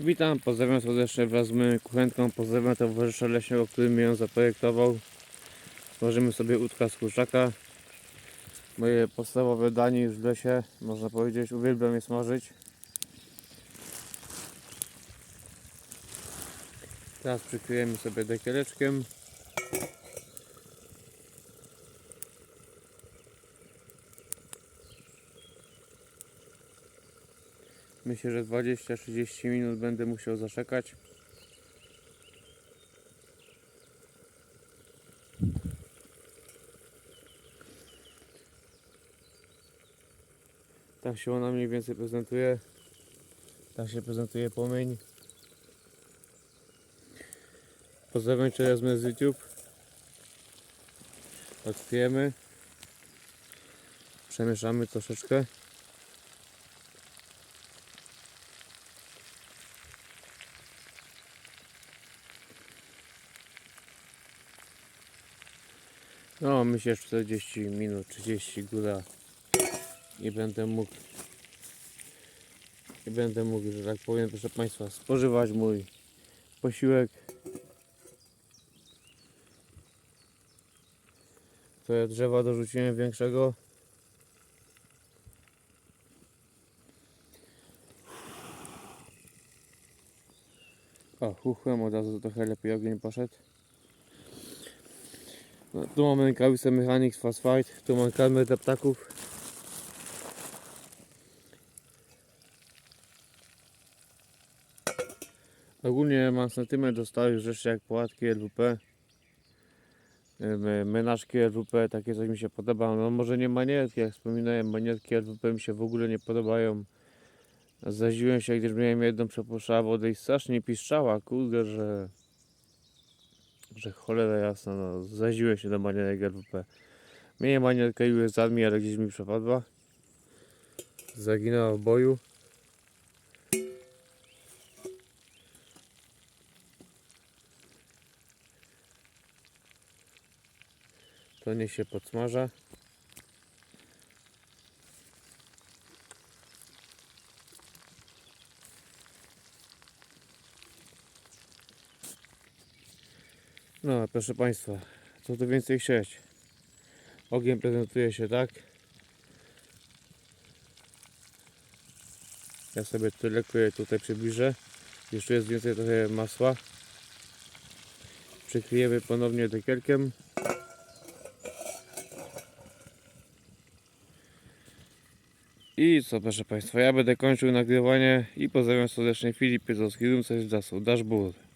Witam, pozdrawiam serdecznie wraz z moją kuchenką, pozdrawiam towarzysza leśnego, który mi ją zaprojektował. Tworzymy sobie łódka z kurczaka. Moje podstawowe danie w lesie, można powiedzieć, uwielbiam je smażyć. Teraz przykryjemy sobie dekieleczkiem. Myślę, że 20-30 minut będę musiał zaczekać. Tak się ona mniej więcej prezentuje. Tak się prezentuje płomień. Pozdrawiam mnie z YouTube. Otwiemy. Przemieszamy troszeczkę. No, myślę, że 40 minut, 30 góra i będę mógł i będę mógł, że tak powiem, proszę Państwa, spożywać mój posiłek. To drzewa dorzuciłem większego. O, chuchłem, od razu trochę lepiej ogień poszedł. No, tu mamy rękawice Mechanics Fast Fight, tu mam karmę dla ptaków. Ogólnie mam sentyment do starych rzeczy jak płatki LWP. Menażki LWP, takie coś mi się podoba. No może nie manierki, jak wspominałem, manierki LWP mi się w ogóle nie podobają. Zaziłem się, gdyż miałem jedną przepuszczała wodę i strasznie piszczała, kurde, że że cholera jasna, no, zaziłem się do manierek LWP. Miałem manierkę US z armii, ale gdzieś mi przepadła. Zaginęła w boju. To niech się podsmaża. No, proszę Państwa, co tu więcej chcieć? Ogień prezentuje się tak. Ja sobie to lekuję tutaj przybliżę. Jeszcze jest więcej trochę masła. Przykryjemy ponownie dekielkiem. I co proszę Państwa, ja będę kończył nagrywanie i pozdrawiam serdecznie Filip Piezowski, Room Dashboard.